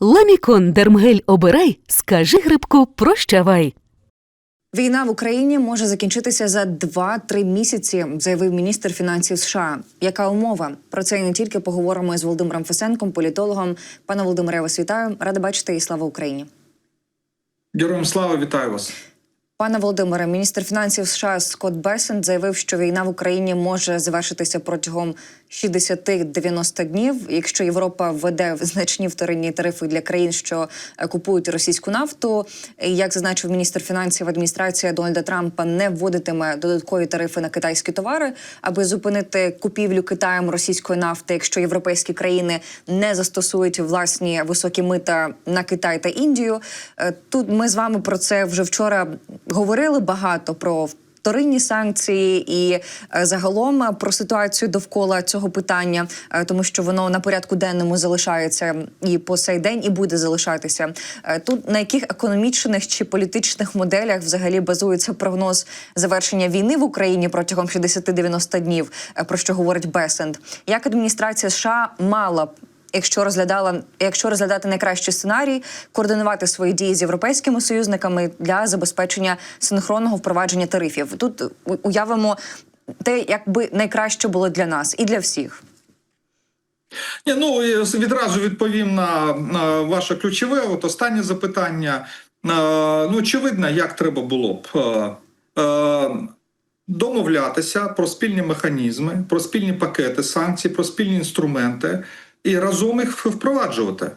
Ламікон Дермгель обирай, скажи грибку прощавай. Війна в Україні може закінчитися за 2-3 місяці, заявив міністр фінансів США. Яка умова? Про це і не тільки поговоримо з Володимиром Фесенком, політологом. Пане Володимире, вас вітаю. Рада бачити і слава Україні. Героям слава, вітаю вас. Пане Володимире, міністр фінансів США Скотт Бесент заявив, що війна в Україні може завершитися протягом 60-90 днів, якщо Європа введе значні вторинні тарифи для країн, що е, купують російську нафту. Як зазначив міністр фінансів, адміністрація Дональда Трампа не вводитиме додаткові тарифи на китайські товари, аби зупинити купівлю Китаєм російської нафти, якщо європейські країни не застосують власні високі мита на Китай та Індію. Е, Тут ми з вами про це вже вчора говорили багато про. Вторинні санкції і е, загалом е, про ситуацію довкола цього питання, е, тому що воно на порядку денному залишається і по сей день, і буде залишатися. Тут на яких економічних чи політичних моделях взагалі базується прогноз завершення війни в Україні протягом 60-90 днів, про що говорить Бесенд? Як адміністрація США мала б якщо розглядала, якщо розглядати найкращий сценарій, координувати свої дії з європейськими союзниками для забезпечення синхронного впровадження тарифів. Тут уявимо те, якби найкраще було для нас і для всіх. Ні, ну відразу відповім на, на ваше ключове. От останнє запитання. Ну, очевидно, як треба було б е, е, домовлятися про спільні механізми, про спільні пакети санкцій, про спільні інструменти і разом їх впроваджувати.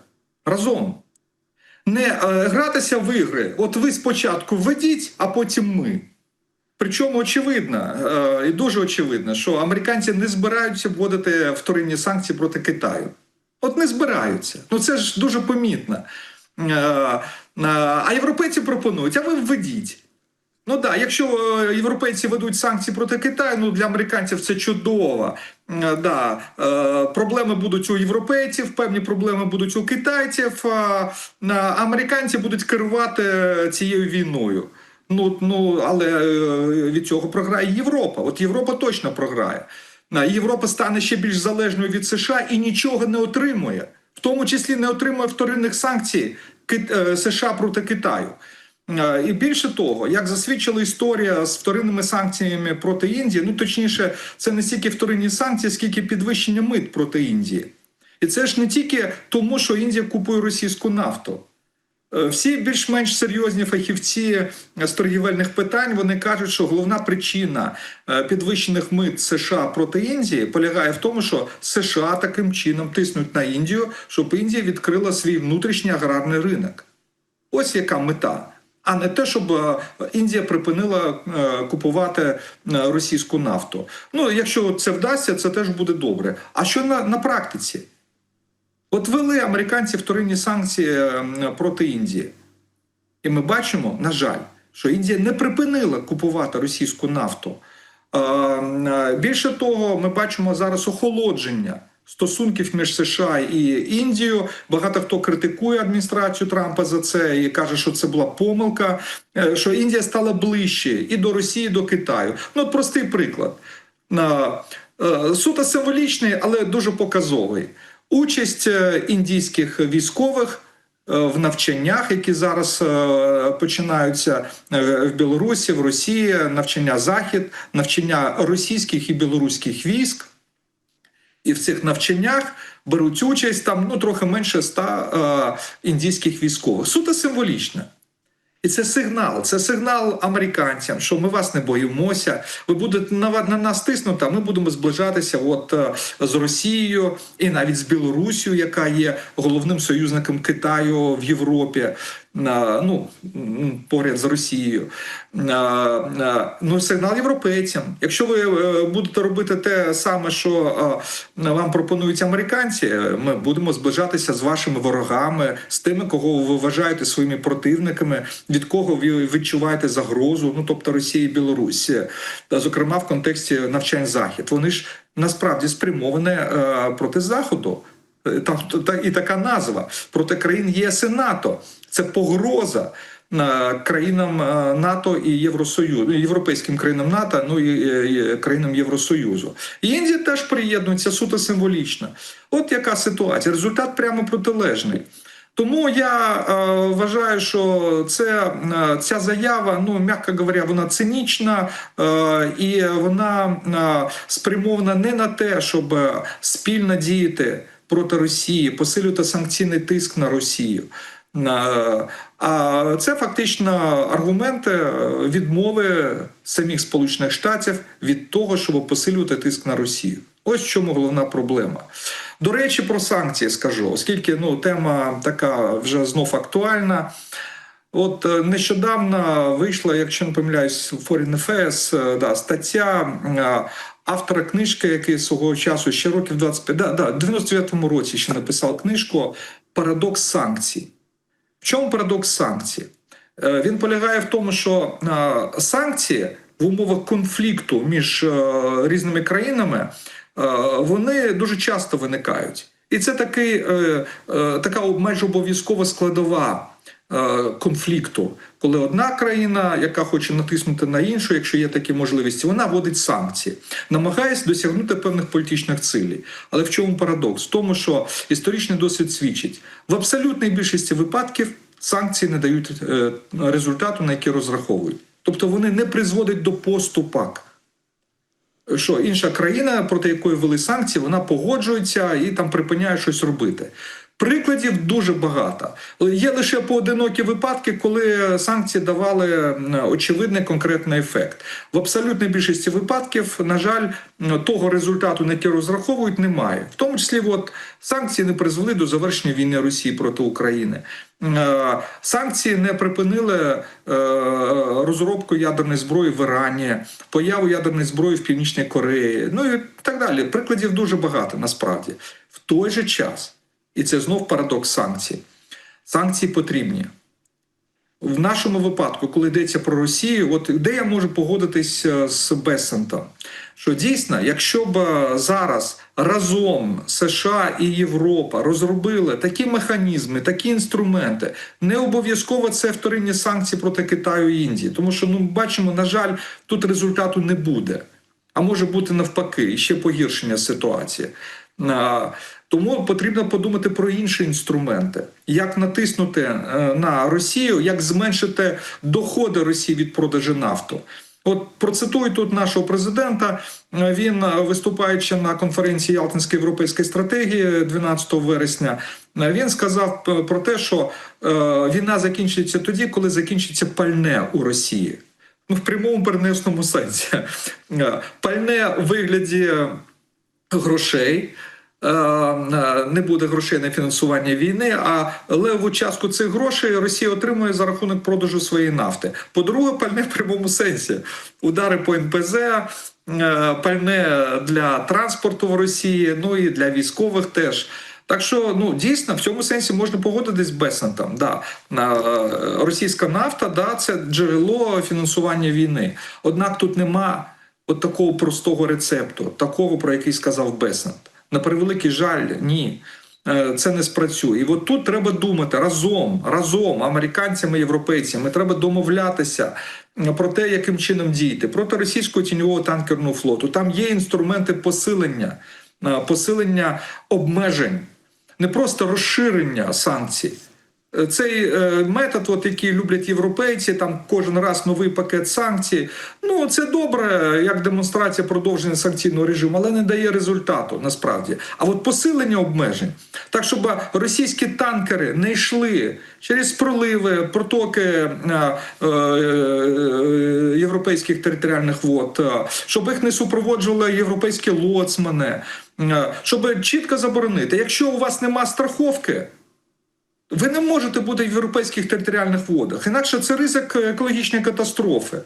Разом. Не е, гратися в ігри. От ви спочатку введіть, а потім ми. Причому очевидно е, і дуже очевидно, що американці не збираються вводити вторинні санкції проти Китаю. От не збираються. Ну це ж дуже помітно. Е, е, А європейці пропонують, а ви введіть. Ну да, якщо е, європейці ведуть санкції проти Китаю, ну для американців це чудово. Е, Да. Е, Проблеми будуть у європейців, певні проблеми будуть у китайців. А американці будуть керувати цією війною. Ну, ну але від цього програє Європа. От Європа точно програє. Європа стане ще більш залежною від США і нічого не отримує, в тому числі не отримує вторинних санкцій США проти Китаю. Е, І більше того, як засвідчила історія з вторинними санкціями проти Індії, ну точніше, це не стільки вторинні санкції, скільки підвищення мит проти Індії. І це ж не тільки тому, що Індія купує російську нафту. Е, Всі більш-менш серйозні фахівці з торгівельних питань вони кажуть, що головна причина е, підвищених мит США проти Індії полягає в тому, що США таким чином тиснуть на Індію, щоб Індія відкрила свій внутрішній аграрний ринок. Ось яка мета. А не те, щоб е, Індія припинила е, купувати е, російську нафту. Ну, якщо це вдасться, це теж буде добре. А що на, на практиці? От ввели американці вторинні санкції проти Індії. І ми бачимо, на жаль, що Індія не припинила купувати російську нафту. Більше того, ми бачимо зараз охолодження стосунків між США і Індією. Багато хто критикує адміністрацію Трампа за це і каже, що це була помилка, е, що Індія стала ближче і до Росії, і до Китаю. Ну, простий приклад. На, е, Суто символічний, але дуже показовий. Участь е, індійських військових в навчаннях, які зараз починаються в Білорусі, в Росії, навчання Захід, навчання російських і білоруських військ. І в цих навчаннях беруть участь там ну трохи менше ста е, індійських військових. Суто символічне. І це сигнал, це сигнал американцям, що ми вас не боїмося. Ви будете на, на нас тиснути, а ми будемо зближатися от е, з Росією і навіть з Білорусією, яка є головним союзником Китаю в Європі. Ну поряд з Росією. Ну, сигнал європейцям. Якщо ви е, будете робити те саме, що е, вам пропонують американці, е, ми будемо зближатися з вашими ворогами, з тими, кого ви вважаєте своїми противниками, від кого ви відчуваєте загрозу, ну тобто Росія і Білорусь, зокрема в контексті навчань захід. Вони ж насправді спрямовані проти заходу. Е, Там і така назва проти країн ЄС і НАТО. Це погроза е, країнам е, НАТО і Євросоюзу, європейським країнам НАТО, ну і, країнам Євросоюзу. І Індія теж приєднується суто символічно. От яка ситуація. Результат прямо протилежний. Тому я е, вважаю, що це ця заява, ну м'яко говоря, вона цинічна е, і вона е, спрямована не на те, щоб спільно діяти проти Росії, посилювати санкційний тиск на Росію. А це фактично аргументи е, відмови самих Сполучених Штатів від того, щоб посилювати тиск на Росію. Ось в чому головна проблема. До речі, про санкції скажу, оскільки ну тема така вже знов актуальна. От е, нещодавно вийшла, якщо не помиляюсь, Foreign Affairs, е, да, стаття е, автора книжки, який свого часу ще років 25, да, да, в 99-му році ще написав книжку Парадокс санкцій. В чому парадокс санкцій? Він полягає в тому, що санкції в умовах конфлікту між різними країнами вони дуже часто виникають. І це такий, така майже обов'язкова складова конфлікту, коли одна країна, яка хоче натиснути на іншу, якщо є такі можливості, вона вводить санкції, намагається досягнути певних політичних цілей. Але в чому парадокс? В тому, що історичний досвід свідчить в абсолютній більшості випадків санкції не дають е, результату, на який розраховують. Тобто вони не призводять до поступок що інша країна, проти якої ввели санкції, вона погоджується і там припиняє щось робити. Прикладів дуже багато. Є лише поодинокі випадки, коли санкції давали очевидний конкретний ефект. В абсолютній більшості випадків, на жаль, того результату, на який розраховують, немає. В тому числі, от санкції не призвели до завершення війни Росії проти України. Е, Санкції не припинили е, розробку ядерної зброї в Ірані, появу ядерної зброї в Північній Кореї, ну і так далі. Прикладів дуже багато насправді. В той же час, і це знов парадокс санкцій. Санкції потрібні. В нашому випадку, коли йдеться про Росію, от де я можу погодитись е, з Бесентом, що дійсно, якщо б е, зараз разом США і Європа розробили такі механізми, такі інструменти, не обов'язково це вторинні санкції проти Китаю і Індії, тому що ну бачимо, на жаль, тут результату не буде. А може бути навпаки, і ще погіршення ситуації. Тому потрібно подумати про інші інструменти, як натиснути е, на Росію, як зменшити доходи Росії від продажу нафту. От процитую тут нашого президента. Е, Він, е, виступаючи на конференції Ялтинської європейської стратегії 12 вересня, він сказав про те, що війна закінчиться тоді, коли закінчиться пальне у Росії. Ну, в прямому перенесному сенсі. Пальне в вигляді грошей. е, е, Не буде грошей на фінансування війни, а леву частку цих грошей Росія отримує за рахунок продажу своєї нафти. По-друге, пальне в прямому сенсі. Удари по НПЗ, е, пальне для транспорту в Росії, ну і для військових теж. Так що ну дійсно в цьому сенсі можна погодитись з Бесентом. Да. Російська нафта да, це джерело фінансування війни. Однак тут нема от такого простого рецепту, такого, про який сказав Бесент. На превеликий жаль, ні. Е, Це не спрацює. І от тут треба думати разом, разом, американцями, європейцями. Треба домовлятися про те, яким чином діяти проти російського тіньового танкерного флоту. Там є інструменти посилення, е, посилення обмежень, не просто розширення санкцій. Е, Цей е, метод, от, який люблять європейці, там кожен раз новий пакет санкцій. Ну це добре, як демонстрація продовження санкційного режиму, але не дає результату насправді. А от посилення обмежень, так щоб російські танкери не йшли через проливи, протоки е, європейських територіальних вод, щоб їх не супроводжували європейські лоцмани, щоб чітко заборонити, якщо у вас нема страховки. Ви не можете бути в європейських територіальних водах, інакше це ризик екологічної катастрофи.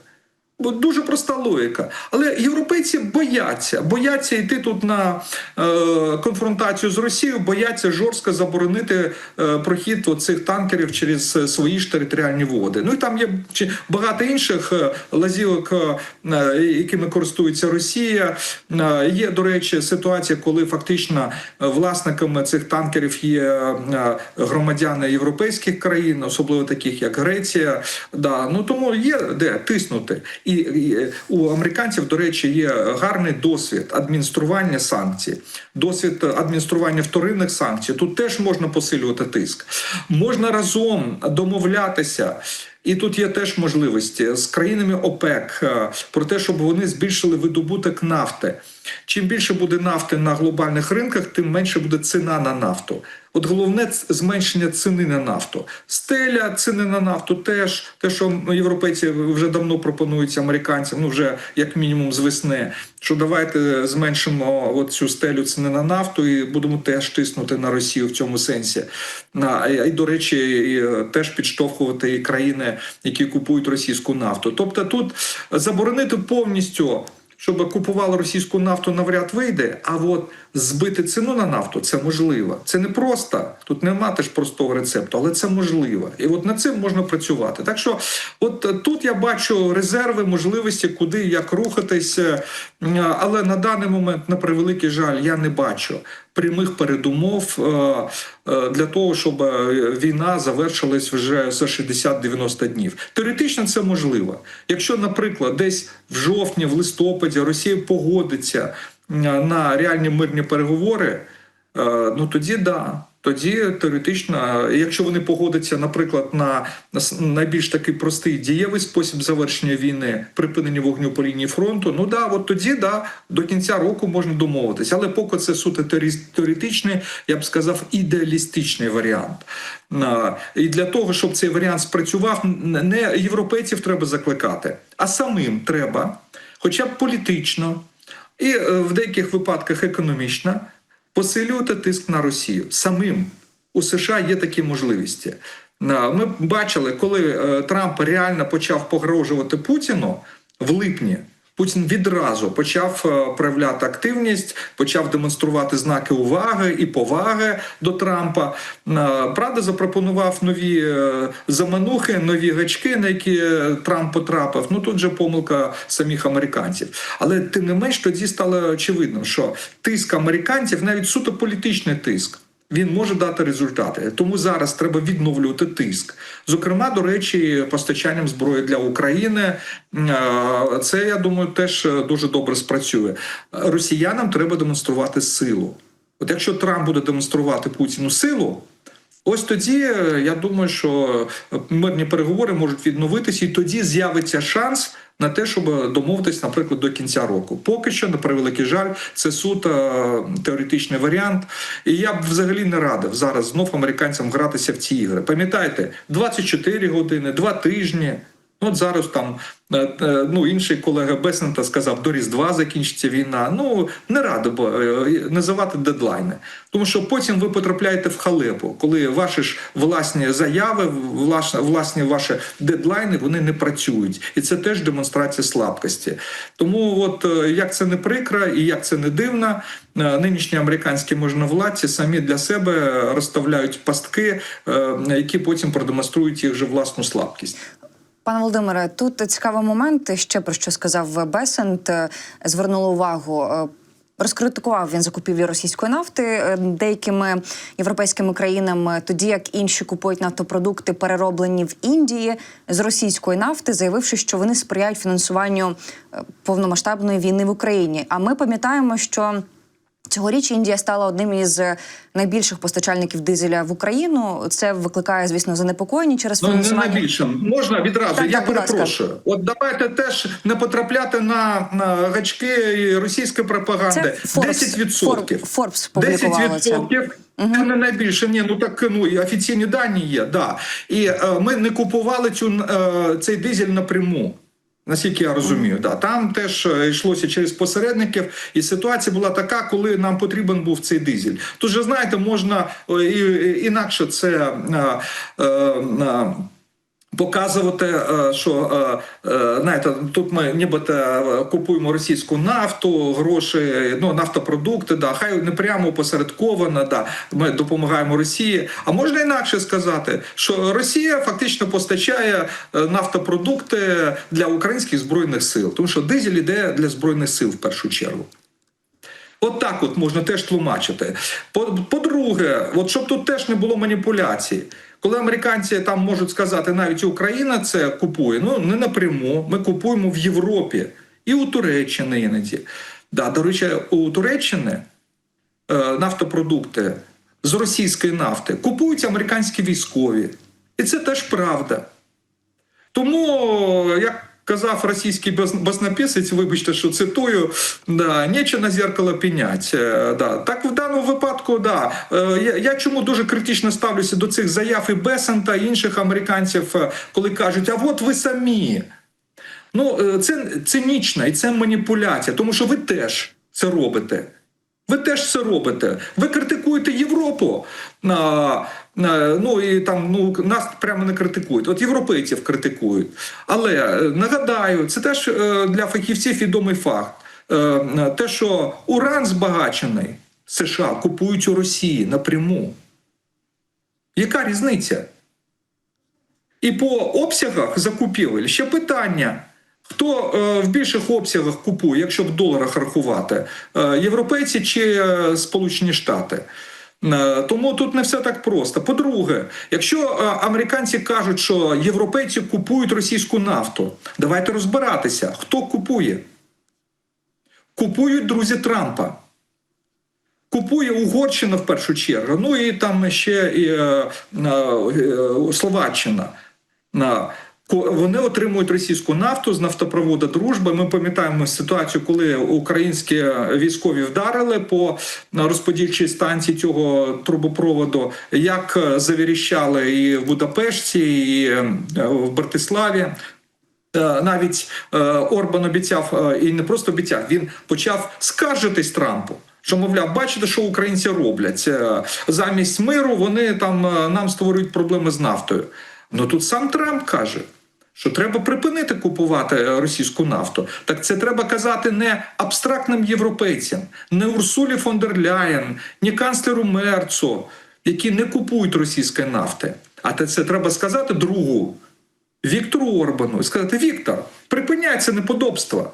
Дуже проста логіка. Але європейці бояться, бояться йти тут на е, конфронтацію з Росією, бояться жорстко заборонити е, прохід цих танкерів через е, свої ж територіальні води. Ну і там є багато інших е, лазівок, е, якими користується Росія. Е, є, до речі, ситуація, коли фактично е, власниками цих танкерів є е, громадяни європейських країн, особливо таких як Греція. Да. Ну тому є де тиснути. І, і у американців, до речі, є гарний досвід адміністрування санкцій, досвід адміністрування вторинних санкцій. Тут теж можна посилювати тиск. Можна разом домовлятися. І тут є теж можливості з країнами ОПЕК е, про те, щоб вони збільшили видобуток нафти. Чим більше буде нафти на глобальних ринках, тим менше буде ціна на нафту. От головне зменшення ціни на нафту. Стеля ціни на нафту теж те, що європейці вже давно пропонують американцям, ну вже як мінімум з весни. Що давайте зменшимо от цю стелю ціни на нафту і будемо теж тиснути на Росію в цьому сенсі. І, до речі, і, теж підштовхувати і країни, які купують російську нафту. Тобто, тут заборонити повністю щоб купували російську нафту, навряд вийде. А от збити ціну на нафту це можливо. Це не просто. Тут нема теж простого рецепту, але це можливо. І от над цим можна працювати. Так що, от е, тут я бачу резерви, можливості, куди як рухатися. Але на даний момент, на превеликий жаль, я не бачу прямих передумов е, е, для того, щоб е, війна завершилась вже за 60-90 днів. Теоретично це можливо. Якщо, наприклад, десь в жовтні, в листопаді Росія погодиться е, на реальні мирні переговори, е, ну тоді да. Тоді теоретично, якщо вони погодяться, наприклад, на найбільш такий простий дієвий спосіб завершення війни, припинення вогню по лінії фронту, ну да, от тоді да, до кінця року можна домовитися. Але поки це суто теоретичний, я б сказав, ідеалістичний варіант. І для того, щоб цей варіант спрацював, не європейців треба закликати, а самим треба, хоча б політично і е, в деяких випадках економічна, посилювати тиск на Росію самим. У США є такі можливості. Ми бачили, коли е, Трамп реально почав погрожувати Путіну в липні. Путін відразу почав е, проявляти активність, почав демонструвати знаки уваги і поваги до Трампа. Е, Правда, запропонував нові е, заманухи, нові гачки, на які Трамп потрапив. Ну тут же помилка самих американців. Але тим не менш тоді стало очевидно, що тиск американців, навіть суто політичний тиск. Він може дати результати, тому зараз треба відновлювати тиск. Зокрема, до речі, постачанням зброї для України. Е, Це я думаю теж дуже добре спрацює. Росіянам треба демонструвати силу. От якщо Трамп буде демонструвати Путіну силу. Ось тоді е, я думаю, що мирні переговори можуть відновитися, і тоді з'явиться шанс на те, щоб домовитись, наприклад, до кінця року. Поки що, на превеликий жаль, це суто е, теоретичний варіант. І я б взагалі не радив зараз знов американцям гратися в ці ігри. Пам'ятаєте, 24 години, 2 тижні. От зараз там е, е, ну інший колега Бесента сказав, до Різдва закінчиться війна. Ну не радо е, називати дедлайни, тому що потім ви потрапляєте в халепу, коли ваші ж власні заяви, власні ваші дедлайни вони не працюють, і це теж демонстрація слабкості. Тому, от як це не прикро і як це не дивно, нинішні американські можновладці самі для себе розставляють пастки, які потім продемонструють їх же власну слабкість. Пане Володимире, тут цікавий момент, ще про що сказав Бесент. е, Звернули увагу. е, Розкритикував він закупівлі російської нафти е, деякими європейськими країнами, тоді як інші купують нафтопродукти, перероблені в Індії з російської нафти, заявивши, що вони сприяють фінансуванню повномасштабної війни в Україні. А ми пам'ятаємо, що Цьогоріч Індія стала одним із е, найбільших постачальників дизеля в Україну. Це викликає, звісно, занепокоєння через Ну, не найбільше. Можна відразу. Так, я так, будь ласка. перепрошую. От давайте теж не потрапляти на, на гачки російської пропаганди. Це Forbes, 10%. Фор- Forbes публікувало це. 10% Це не найбільше. Ні, ну так ну і офіційні дані є. Да. І е, ми не купували цю е, цей дизель напряму. Наскільки я розумію, да там теж е, йшлося через посередників, і ситуація була така, коли нам потрібен був цей дизель. Же знаєте, можна е, і, і- інакше це е, е, е, показувати, е, що е, е, знаєте, тут ми нібито купуємо російську нафту, гроші, ну нафтопродукти, да, хай не прямо посередковано, да, ми допомагаємо Росії. А можна інакше сказати, що Росія фактично постачає нафтопродукти для українських збройних сил, тому що дизель іде для збройних сил в першу чергу. От от можна теж тлумачити. По- По-друге, от щоб тут теж не було маніпуляцій. Коли американці там можуть сказати, навіть Україна це купує, ну не напряму. Ми купуємо в Європі і у Туреччини іноді. Да, до речі, у Туреччини е, нафтопродукти з російської нафти купують американські військові. І це теж правда. Тому, як казав російський бас- баснописець, вибачте, що цитую, да, ніче на зеркало пінять. Е, Да. Так в даному випадку, да. Е, Я, я чому дуже критично ставлюся до цих заяв і Бесента і інших американців, е, коли кажуть, а от ви самі. Ну, це цинічна і це маніпуляція, тому що ви теж це робите. Ви теж це робите. Ви критикуєте Європу. А, ну і там ну нас прямо не критикують. От європейців критикують. Але е, нагадаю, це теж е, для фахівців відомий факт. Е, Те, що уран збагачений США купують у Росії напряму. Яка різниця? І по обсягах закупівель ще питання. Хто е, в більших обсягах купує, якщо в доларах рахувати, е, європейці чи е, Сполучені Штати? Тому тут не все так просто. По-друге, якщо американці кажуть, що європейці купують російську нафту, давайте розбиратися, хто купує. Купують друзі Трампа. Купує Угорщина в першу чергу, ну і там ще і е, е, Словаччина. Вони отримують російську нафту з нафтопроводу Дружба. Ми пам'ятаємо ситуацію, коли українські військові вдарили по розподільчій станції цього трубопроводу, як завіріщали і в Будапешті, і е, в Братиславі. Е, Навіть е, Орбан обіцяв і не просто обіцяв, він почав скаржитись Трампу. Що, мовляв, бачите, що українці роблять замість миру. Вони там нам створюють проблеми з нафтою. Ну тут сам Трамп каже, що треба припинити купувати е, російську нафту. Так це треба казати не абстрактним європейцям, не Урсулі фон дер Ляєн, ні канцлеру Мерцу, які не купують російської нафти. А це треба сказати другу Віктору Орбану і сказати: Віктор, припиняй це неподобство.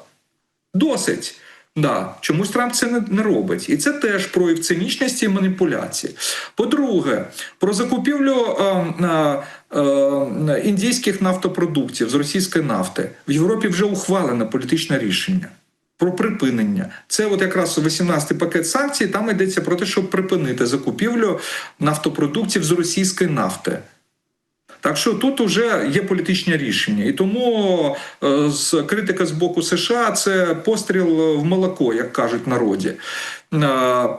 Досить. Да, чомусь Трамп це не, не робить, і це теж прояв цинічності і маніпуляції. По-друге, про закупівлю е, е, е, індійських нафтопродуктів з російської нафти в Європі вже ухвалено політичне рішення про припинення. Це от якраз 18-й пакет санкцій. Там йдеться про те, щоб припинити закупівлю нафтопродуктів з російської нафти. Так що тут вже є політичне рішення, і тому е, з критика з боку США це постріл в молоко, як кажуть народі. Е,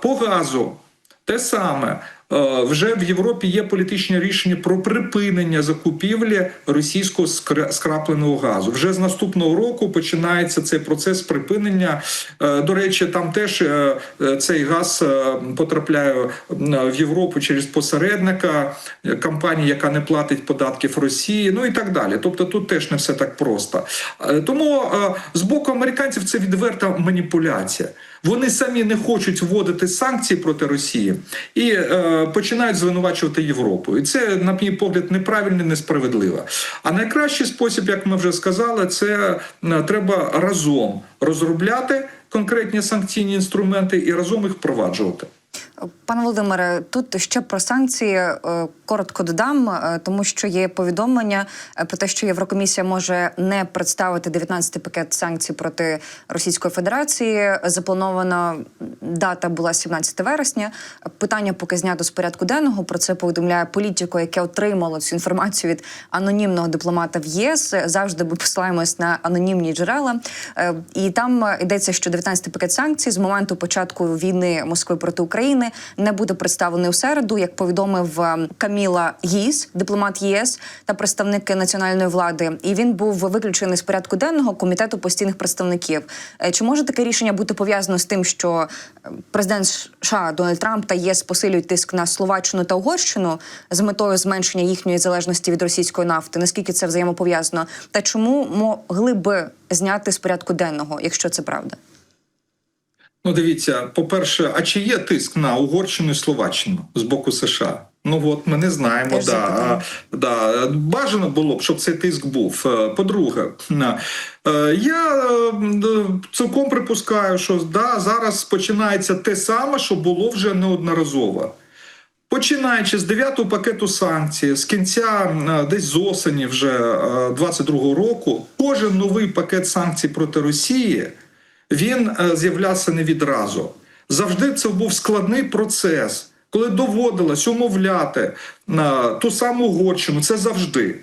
По газу те саме. Е, Вже в Європі є політичне рішення про припинення закупівлі російського скра- скрапленого газу. Вже з наступного року починається цей процес припинення. Е, До речі, там теж е, цей газ потрапляє в Європу через посередника компанії, яка не платить податків Росії, ну і так далі. Тобто тут теж не все так просто. Тому з боку американців це відверта маніпуляція. Вони самі не хочуть вводити санкції проти Росії і починають звинувачувати Європу. І це, на мій погляд, неправильно, несправедливо. А найкращий спосіб, як ми вже сказали, це е, треба разом розробляти конкретні санкційні інструменти і разом їх впроваджувати. Пане Володимире, тут ще про санкції е, коротко додам, е, тому що є повідомлення е, про те, що Єврокомісія може не представити 19-й пакет санкцій проти Російської Федерації. Запланована дата була 17 вересня. Питання поки знято з порядку денного. Про це повідомляє політико, яке отримало цю інформацію від анонімного дипломата в ЄС. Завжди ми посилаємось на анонімні джерела. І там йдеться, що 19-й пакет санкцій з моменту початку війни Москви проти України не буде представлений у середу, як повідомив е, Каміла Гіс, дипломат ЄС та представник національної влади. І він був виключений з порядку денного комітету постійних представників. Е, Чи може таке рішення бути пов'язано з тим, що е, президент США Дональд Трамп та ЄС посилюють тиск на Словаччину та Угорщину з метою зменшення їхньої залежності від російської нафти? Наскільки це взаємопов'язано? Та чому могли би зняти з порядку денного, якщо це правда? Ну, дивіться, по-перше, а чи є тиск на Угорщину і Словаччину з боку США? Ну от ми не знаємо. Теж Да, да. Бажано було б, щоб цей тиск був. Е, По-друге, е, я е, цілком припускаю, що да, зараз починається те саме, що було вже неодноразово. Починаючи з дев'ятого пакету санкцій, з кінця десь з осені вже е, 22-го року, кожен новий пакет санкцій проти Росії він е, з'являвся не відразу. Завжди це був складний процес, коли доводилось умовляти на ту саму Угорщину. Це завжди.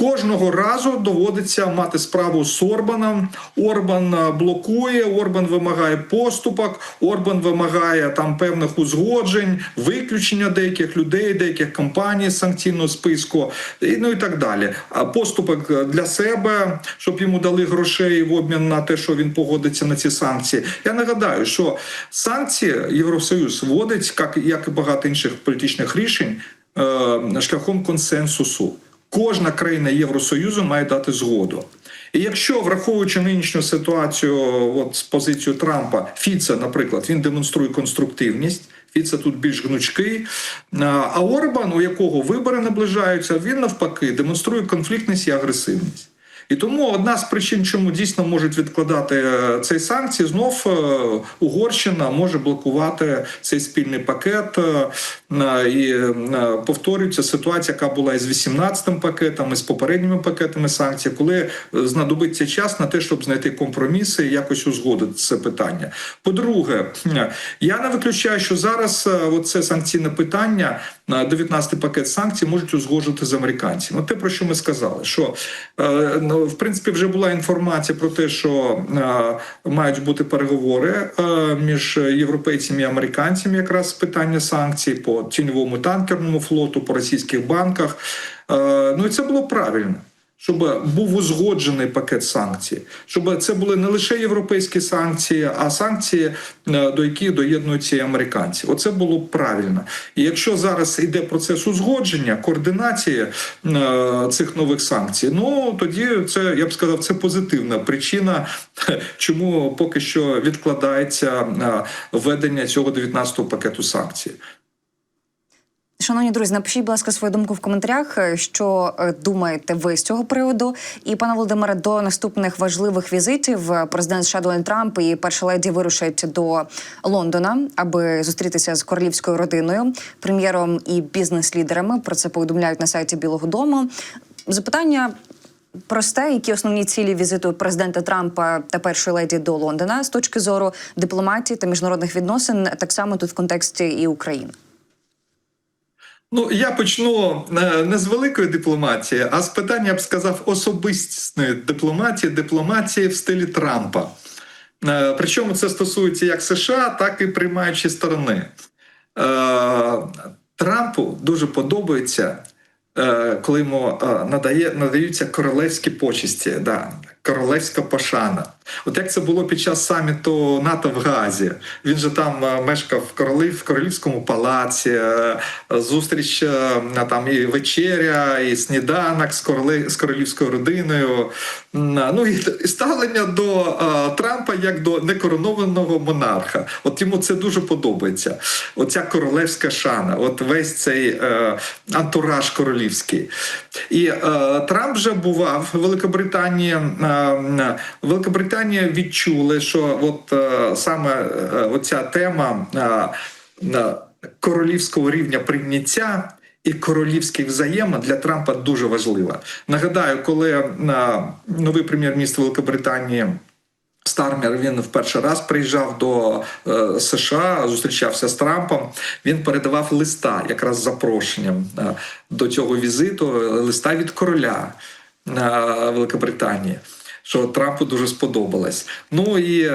Кожного разу доводиться мати справу з Орбаном. Орбан е, блокує, Орбан вимагає поступок, Орбан вимагає там певних узгоджень, виключення деяких людей, деяких компаній з санкційного списку, і ну і так далі. А поступок для себе, щоб йому дали грошей в обмін на те, що він погодиться на ці санкції. Я нагадаю, що санкції Євросоюз вводить, як, як і багато інших політичних рішень, е, шляхом консенсусу. Кожна країна Євросоюзу має дати згоду. І якщо, враховуючи нинішню ситуацію, от з позицію Трампа, Фіца, наприклад, він демонструє конструктивність. Фіца тут більш гнучкий. А Орбан, у якого вибори наближаються, він навпаки демонструє конфліктність і агресивність. І тому одна з причин, чому дійсно можуть відкладати е, цей санкції, знов е, Угорщина може блокувати цей спільний пакет. Е, І е, повторюється ситуація, яка була із 18-м пакетом, і з попередніми пакетами санкцій, коли е, знадобиться час на те, щоб знайти компроміси і якось узгодити це питання. По-друге, я не виключаю, що зараз е, це санкційне питання на 19-й пакет санкцій можуть узгоджувати з американцями. Те, про що ми сказали, що е, ну, в принципі вже була інформація про те, що е, мають бути переговори е, між європейцями і американцями, якраз питання санкцій по тіньовому танкерному флоту, по російських банках. Е, ну і це було правильно. Щоб був узгоджений пакет санкцій, щоб це були не лише європейські санкції, а санкції, е, до яких доєднуються і американці. Оце було правильно. І якщо зараз йде процес узгодження, координації е, цих нових санкцій, ну тоді це я б сказав, це позитивна причина, чому поки що відкладається введення цього 19-го пакету санкцій. Шановні друзі, напишіть, будь ласка, свою думку в коментарях, е, що е, думаєте ви з цього приводу. І пане Володимире, до наступних важливих візитів е, президент США Дональд Трамп і перша леді вирушать до Лондона, аби зустрітися з королівською родиною, прем'єром і бізнес-лідерами. Про це повідомляють на сайті Білого Дому. Запитання. Просте, які основні цілі візиту президента Трампа та першої леді до Лондона з точки зору дипломатії та міжнародних відносин, так само тут в контексті і України. Ну, я почну е, не з великої дипломатії, а з питання, я б сказав, особистісної дипломатії, дипломатії в стилі Трампа. Е, Причому це стосується як США, так і приймаючої сторони. Е, Трампу дуже подобається, коли йому надає, надаються королевські почесті, да, королевська пошана. От як це було під час саміту НАТО в Газі. Він же там е, мешкав в королів в королівському палаці, е, зустріч е, там і вечеря, і сніданок з короле, з королівською родиною. Ну і ставлення до Трампа як до некоронованого монарха. От йому це дуже подобається. Оця королевська шана, от весь цей антураж королівський. І Трамп вже бував в Великобританії. Е, е, Великобританія відчули, що от е, саме е, оця тема королівського рівня прийняття. І королівських взаємин для Трампа дуже важлива. Нагадаю, коли новий прем'єр-міністр Великобританії Стармер він в перший раз приїжджав до США, зустрічався з Трампом. Він передавав листа, якраз з запрошенням до цього візиту, листа від короля Великобританії. Що Трампу дуже сподобалось. Ну і е,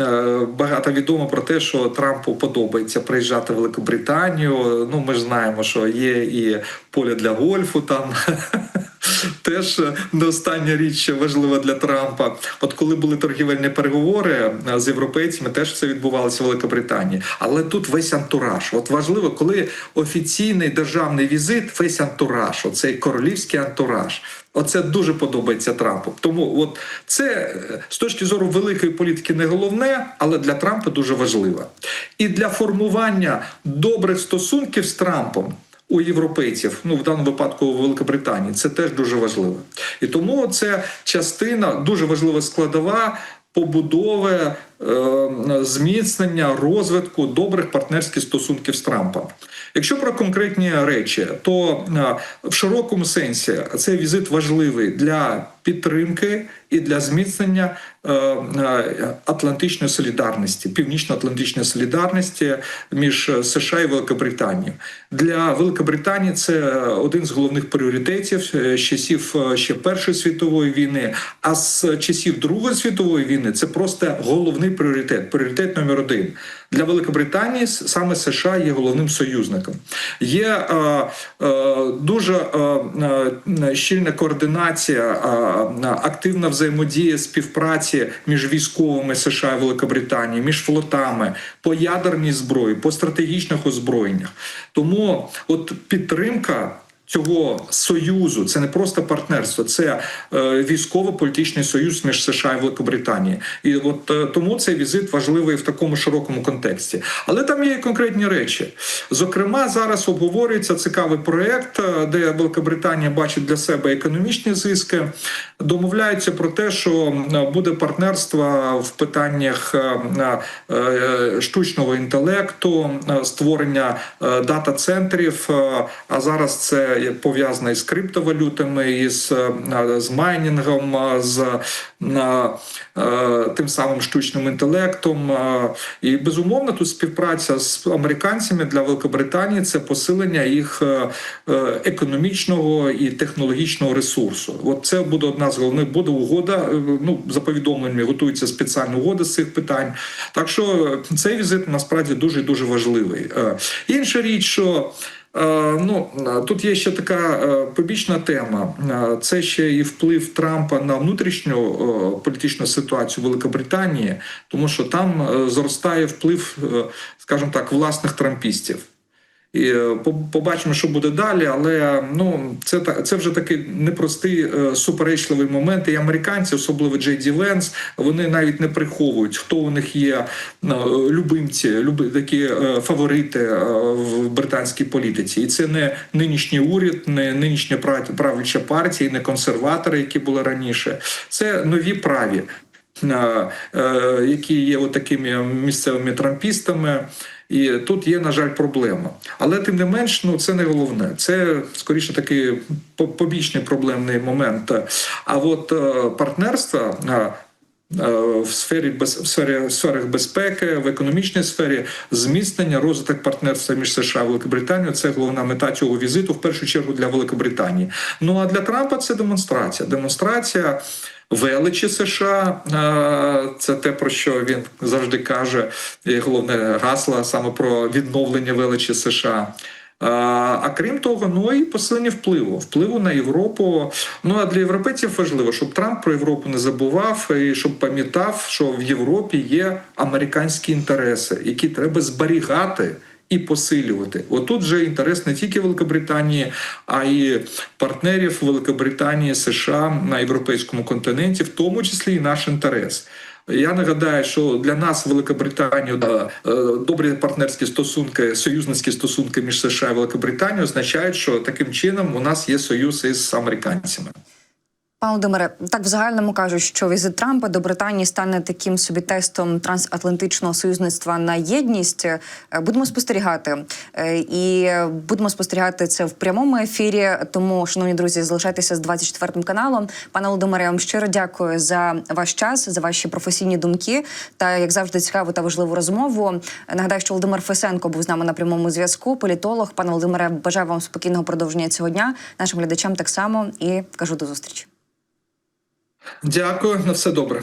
е, багато відомо про те, що Трампу подобається приїжджати в Великобританію. Ну, ми ж знаємо, що є і поле для гольфу там. Теж не остання річ важлива для Трампа. От коли були торгівельні переговори е, з європейцями, теж це відбувалося в Великобританії. Але тут весь антураж. От важливо, коли офіційний державний візит, весь антураж, оцей королівський антураж. Оце дуже подобається Трампу. Тому от це е, з точки зору великої політики не головне, але для Трампа дуже важливо. І для формування добрих стосунків з Трампом. У європейців, ну в даному випадку у Великобританії, це теж дуже важливо. І тому це частина дуже важлива складова побудови зміцнення розвитку добрих партнерських стосунків з Трампом. Якщо про конкретні речі, то е, в широкому сенсі цей візит важливий для підтримки і для зміцнення е, е, атлантичної солідарності, північно-атлантичної солідарності між США і Великобританією. Для Великобританії це один з головних пріоритетів е, з часів е, ще Першої світової війни, а з часів Другої світової війни це просто головний пріоритет, пріоритет номер один. Для Великобританії саме США є головним союзником. Є е, е, дуже е, е, щільна координація, е, активна взаємодія співпраці між військовими США і Великобританії, між флотами по ядерній зброї, по стратегічних озброєннях. Тому от підтримка. Цього союзу це не просто партнерство, це е, військово-політичний союз між США і Великобританією. І от е, тому цей візит важливий в такому широкому контексті. Але там є і конкретні речі. Зокрема, зараз обговорюється цікавий проект, е, де Великобританія бачить для себе економічні зиски. Домовляються про те, що е, буде партнерство в питаннях е, штучного інтелекту, створення дата-центрів. е, А зараз це є пов'язано із криптовалютами, із е, з майнінгом, е, з е, тим самим штучним інтелектом. І безумовно тут співпраця з американцями для Великобританії це посилення їх економічного і технологічного ресурсу. От це буде одна з головних буде угода. Ну за повідомленнями готується спеціальна угода з цих питань. Так що цей візит насправді дуже дуже важливий. Інша річ, що Ну е, тут є ще така е, побічна тема. Е, Це ще і вплив Трампа на внутрішню е, політичну ситуацію Великобританії, тому що там е, зростає вплив, е, скажімо так, власних трампістів. І е, побачимо, що буде далі. Але ну це це вже такий непростий е, суперечливий момент. І американці, особливо Джей Ді Венс, вони навіть не приховують, хто у них є е, любимці, люби такі фаворити в британській політиці. І це не нинішній уряд, не нинішня пра- правляча партія, не консерватори, які були раніше. Це нові праві. Які є от такими місцевими трампістами, і тут є, на жаль, проблема. Але тим не менш, ну це не головне. Це скоріше такий побічний проблемний момент. А от е, партнерство. е, е, В сфері без в сфері в сферах безпеки, в економічній сфері зміцнення, розвиток партнерства між США і Великобританією це головна мета цього візиту, в першу чергу для Великобританії. Ну а для Трампа це демонстрація. Демонстрація величі США. е, Це те, про що він завжди каже. Головне гасло саме про відновлення величі США. А, а крім того, ну і посилення впливу, впливу на Європу. Ну а для європейців важливо, щоб Трамп про Європу не забував, і щоб пам'ятав, що в Європі є американські інтереси, які треба зберігати. І посилювати. Отут вже інтерес не тільки Великобританії, а й партнерів Великобританії, США на європейському континенті, в тому числі і наш інтерес. Я нагадаю, що для нас Великобританію да, е, добрі партнерські стосунки, союзницькі стосунки між США і Великобританією означають, що таким чином у нас є союз із американцями. Пане так в загальному кажуть, що візит Трампа до Британії стане таким собі тестом трансатлантичного союзництва на єдність. Е, Будемо спостерігати Е, і будемо спостерігати це в прямому ефірі. Тому, шановні друзі, залишайтеся з 24 каналом. Пане Володимире, я вам щиро дякую за ваш час, за ваші професійні думки та як завжди цікаву та важливу розмову. Нагадаю, що Володимир Фесенко був з нами на прямому зв'язку. Політолог. Пане Володимире, бажаю вам спокійного продовження цього дня. Нашим глядачам так само і кажу до зустрічі. Дякую, на все добре.